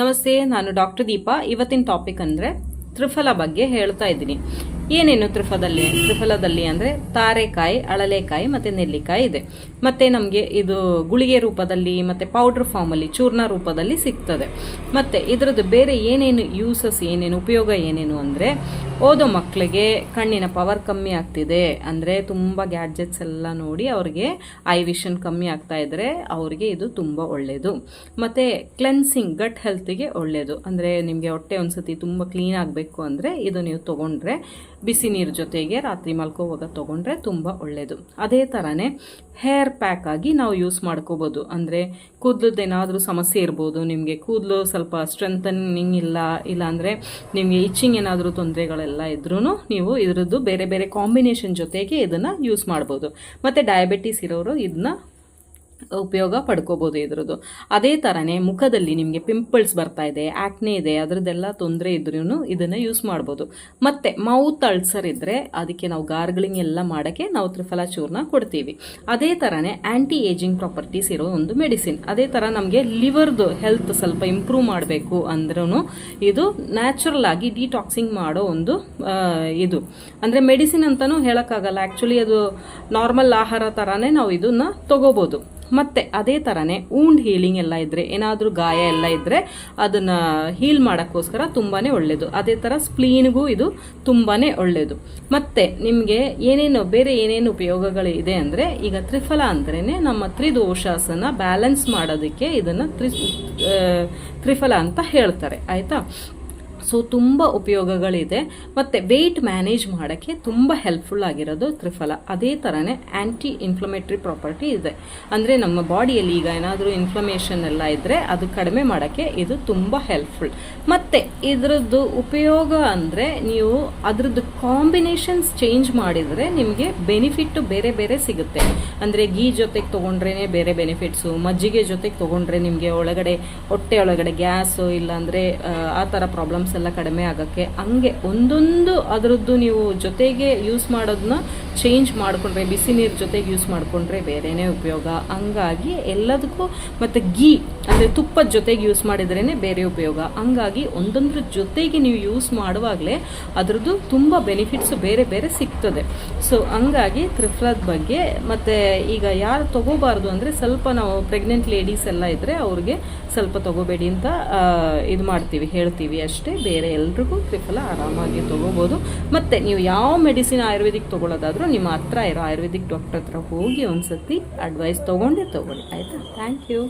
ನಮಸ್ತೆ, ನಾನು ಡಾಕ್ಟರ್ ದೀಪಾ. ಇವತ್ತಿನ ಟಾಪಿಕ್ ಅಂದರೆ ತ್ರಿಫಲ ಬಗ್ಗೆ ಹೇಳ್ತಾ ಇದ್ದೀನಿ. ಏನೇನು ತ್ರಿಫಲದಲ್ಲಿ ತ್ರಿಫಲದಲ್ಲಿ ಅಂದರೆ ತಾರೆಕಾಯಿ, ಅಳಲೆಕಾಯಿ ಮತ್ತು ನೆಲ್ಲಿಕಾಯಿ ಇದೆ. ಮತ್ತು ನಮಗೆ ಇದು ಗುಳಿಗೆ ರೂಪದಲ್ಲಿ ಮತ್ತು ಪೌಡ್ರ್ ಫಾರ್ಮಲ್ಲಿ ಚೂರ್ಣ ರೂಪದಲ್ಲಿ ಸಿಗ್ತದೆ. ಮತ್ತು ಇದರದ್ದು ಬೇರೆ ಏನೇನು ಯೂಸಸ್ ಏನೇನು ಉಪಯೋಗ ಏನೇನು ಅಂದರೆ ಓದೋ ಮಕ್ಕಳಿಗೆ ಕಣ್ಣಿನ ಪವರ್ ಕಮ್ಮಿ ಆಗ್ತಿದೆ. ಅಂದರೆ ತುಂಬ ಗ್ಯಾಡ್ಜೆಟ್ಸ್ ಎಲ್ಲ ನೋಡಿ ಅವರಿಗೆ ಐ ವಿಷನ್ ಕಮ್ಮಿ ಆಗ್ತಾ ಇದ್ದರೆ ಅವರಿಗೆ ಇದು ತುಂಬ ಒಳ್ಳೆಯದು ಮತ್ತು ಕ್ಲೆನ್ಸಿಂಗ್ ಗಟ್ ಹೆಲ್ತಿಗೆ ಒಳ್ಳೆಯದು ಅಂದರೆ ನಿಮಗೆ ಹೊಟ್ಟೆ ಒಂದ್ಸತಿ ತುಂಬ ಕ್ಲೀನ್ ಆಗಬೇಕು ಅಂದರೆ ಇದು ನೀವು ತೊಗೊಂಡ್ರೆ ಬಿಸಿ ನೀರು ಜೊತೆಗೆ ರಾತ್ರಿ ಮಲ್ಕೋವಾಗ ತೊಗೊಂಡ್ರೆ ತುಂಬ ಒಳ್ಳೆಯದು ಅದೇ ಥರನೇ ಹೇರ್ ಪ್ಯಾಕ್ ಆಗಿ ನಾವು ಯೂಸ್ ಮಾಡ್ಕೋಬೋದು. ಅಂದರೆ ಕೂದಲದ್ದೇನಾದರೂ ಸಮಸ್ಯೆ ಇರ್ಬೋದು. ನಿಮಗೆ ಕೂದಲು ಸ್ವಲ್ಪ ಸ್ಟ್ರೆಂಥನಿಂಗ್ ಇಲ್ಲ, ಇಲ್ಲಾಂದರೆ ನಿಮಗೆ ಇಚ್ಚಿಂಗ್ ಏನಾದರೂ ತೊಂದರೆಗಳೆಲ್ಲ ಇದ್ರೂ ನೀವು ಇದರದ್ದು ಬೇರೆ ಬೇರೆ ಕಾಂಬಿನೇಷನ್ ಜೊತೆಗೆ ಇದನ್ನು ಯೂಸ್ ಮಾಡ್ಬೋದು. ಮತ್ತು ಡಯಾಬಿಟೀಸ್ ಇರೋರು ಇದನ್ನ ಉಪಯೋಗ ಪಡ್ಕೋಬೋದು ಇದ್ರದ್ದು. ಅದೇ ಥರನೇ ಮುಖದಲ್ಲಿ ನಿಮಗೆ ಪಿಂಪಲ್ಸ್ ಬರ್ತಾ ಇದೆ ಆ್ಯಕ್ನೆ ಇದೆ, ಅದರದ್ದೆಲ್ಲ ತೊಂದರೆ ಇದ್ರೂ ಇದನ್ನು ಯೂಸ್ ಮಾಡ್ಬೋದು. ಮತ್ತು ಮೌತ್ ಅಳ್ಸರ್ ಇದ್ದರೆ ಅದಕ್ಕೆ ನಾವು ಗಾರ್ಗ್ಲಿಂಗ್ ಎಲ್ಲ ಮಾಡೋಕ್ಕೆ ನಾವು ತ್ರಿಫಲ ಚೂರ್ನ ಕೊಡ್ತೀವಿ. ಅದೇ ಥರನೇ ಆ್ಯಂಟಿ ಏಜಿಂಗ್ ಪ್ರಾಪರ್ಟೀಸ್ ಇರೋ ಒಂದು ಮೆಡಿಸಿನ್ ಅದೇ ಥರ ನಮಗೆ ಲಿವರ್ದು ಹೆಲ್ತ್ ಸ್ವಲ್ಪ ಇಂಪ್ರೂವ್ ಮಾಡಬೇಕು ಅಂದ್ರೂ ಇದು ನ್ಯಾಚುರಲ್ ಆಗಿ ಡಿಟಾಕ್ಸಿಂಗ್ ಮಾಡೋ ಒಂದು ಇದು. ಅಂದರೆ ಮೆಡಿಸಿನ್ ಅಂತಲೂ ಹೇಳೋಕ್ಕಾಗಲ್ಲ. ಆ್ಯಕ್ಚುಲಿ ಅದು ನಾರ್ಮಲ್ ಆಹಾರ ಥರನೇ ನಾವು ಇದನ್ನು ತಗೋಬೋದು. ಮತ್ತೆ ಅದೇ ಥರನೇ ಊಂಡ್ ಹೀಲಿಂಗ್ ಎಲ್ಲ ಇದ್ದರೆ ಏನಾದರೂ ಗಾಯ ಎಲ್ಲ ಇದ್ದರೆ ಅದನ್ನು ಹೀಲ್ ಮಾಡೋಕ್ಕೋಸ್ಕರ ತುಂಬಾ ಒಳ್ಳೆಯದು ಅದೇ ಥರ ಸ್ಪ್ಲೀನ್ಗೂ ಇದು ತುಂಬಾ ಒಳ್ಳೆಯದು ಮತ್ತು ನಿಮಗೆ ಏನೇನು, ಬೇರೆ ಏನೇನು ಉಪಯೋಗಗಳು ಇದೆ ಅಂದರೆ, ಈಗ ತ್ರಿಫಲ ಅಂದ್ರೇ ನಮ್ಮ ತ್ರಿದೋಷಾಸನ ಬ್ಯಾಲೆನ್ಸ್ ಮಾಡೋದಕ್ಕೆ ಇದನ್ನು ತ್ರಿ ತ್ರಿಫಲ ಅಂತ ಹೇಳ್ತಾರೆ. ಆಯಿತಾ? ಸೊ ತುಂಬ ಉಪಯೋಗಗಳಿದೆ. ಮತ್ತು ವೆಯ್ಟ್ ಮ್ಯಾನೇಜ್ ಮಾಡೋಕ್ಕೆ ತುಂಬ ಹೆಲ್ಪ್ಫುಲ್ ಆಗಿರೋದು ತ್ರಿಫಲ. ಅದೇ ಥರನೇ ಆ್ಯಂಟಿ ಇನ್ಫ್ಲಮೇಟ್ರಿ ಪ್ರಾಪರ್ಟಿ ಇದೆ. ಅಂದರೆ ನಮ್ಮ ಬಾಡಿಯಲ್ಲಿ ಈಗ ಏನಾದರೂ ಇನ್ಫ್ಲಮೇಷನ್ ಎಲ್ಲ ಇದ್ದರೆ ಅದು ಕಡಿಮೆ ಮಾಡೋಕ್ಕೆ ಇದು ತುಂಬ ಹೆಲ್ಪ್ಫುಲ್ ಮತ್ತು ಇದರದ್ದು ಉಪಯೋಗ ಅಂದರೆ ನೀವು ಅದರದ್ದು ಕಾಂಬಿನೇಷನ್ಸ್ ಚೇಂಜ್ ಮಾಡಿದರೆ ನಿಮಗೆ ಬೆನಿಫಿಟ್ಟು ಬೇರೆ ಬೇರೆ ಸಿಗುತ್ತೆ. ಅಂದರೆ ಗೀ ಜೊತೆಗೆ ತೊಗೊಂಡ್ರೇ ಬೇರೆ ಬೆನಿಫಿಟ್ಸು ಮಜ್ಜಿಗೆ ಜೊತೆಗೆ ತೊಗೊಂಡ್ರೆ ನಿಮಗೆ ಒಳಗಡೆ, ಹೊಟ್ಟೆ ಒಳಗಡೆ ಗ್ಯಾಸು ಇಲ್ಲಾಂದರೆ, ಆ ಥರ ಪ್ರಾಬ್ಲಮ್ಸ್ ಎಲ್ಲ ಕಡಿಮೆ ಆಗೋಕ್ಕೆ ಹಂಗೆ ಒಂದೊಂದು ಅದರದ್ದು ನೀವು ಜೊತೆಗೆ ಯೂಸ್ ಮಾಡೋದನ್ನ ಚೇಂಜ್ ಮಾಡಿಕೊಂಡ್ರೆ, ಬಿಸಿ ನೀರು ಜೊತೆಗೆ ಯೂಸ್ ಮಾಡಿಕೊಂಡ್ರೆ ಬೇರೆನೇ ಉಪಯೋಗ. ಹಂಗಾಗಿ ಎಲ್ಲದಕ್ಕೂ ಮತ್ತು ಗೀ ಅಂದರೆ ತುಪ್ಪದ ಜೊತೆಗೆ ಯೂಸ್ ಮಾಡಿದ್ರೇ ಬೇರೆ ಉಪಯೋಗ. ಹಂಗಾಗಿ ಒಂದೊಂದ್ರ ಜೊತೆಗೆ ನೀವು ಯೂಸ್ ಮಾಡುವಾಗಲೇ ಅದರದ್ದು ತುಂಬ ಬೆನಿಫಿಟ್ಸ್ ಬೇರೆ ಬೇರೆ ಸಿಗ್ತದೆ. ಸೊ ಹಂಗಾಗಿ ತ್ರಿಫಲದ ಬಗ್ಗೆ ಮತ್ತು ಈಗ ಯಾರು ತಗೋಬಾರ್ದು ಅಂದರೆ ಸ್ವಲ್ಪ ನಾವು ಪ್ರೆಗ್ನೆಂಟ್ ಲೇಡೀಸ್ ಎಲ್ಲ ಇದ್ದರೆ ಅವ್ರಿಗೆ ಸ್ವಲ್ಪ ತಗೋಬೇಡಿ ಅಂತ ಇದು ಮಾಡ್ತೀವಿ, ಹೇಳ್ತೀವಿ ಅಷ್ಟೇ. ಬೇರೆ ಎಲ್ರಿಗೂ ತ್ರಿಫಲ ಆರಾಮಾಗಿ ತಗೋಬೋದು. ಮತ್ತು ನೀವು ಯಾವ ಮೆಡಿಸಿನ್ ಆಯುರ್ವೇದಿಕ್ ತೊಗೊಳ್ಳೋದಾದ್ರೂ ನಿಮ್ಮ ಹತ್ರ ಇರೋ ಆಯುರ್ವೇದಿಕ್ ಡಾಕ್ಟರ್ ಹತ್ರ ಹೋಗಿ ಒಂದು ಸತಿ ಅಡ್ವೈಸ್ ತೊಗೊಂಡೇ ತೊಗೊಳ್ಳಿ, ಆಯಿತಾ? Thank you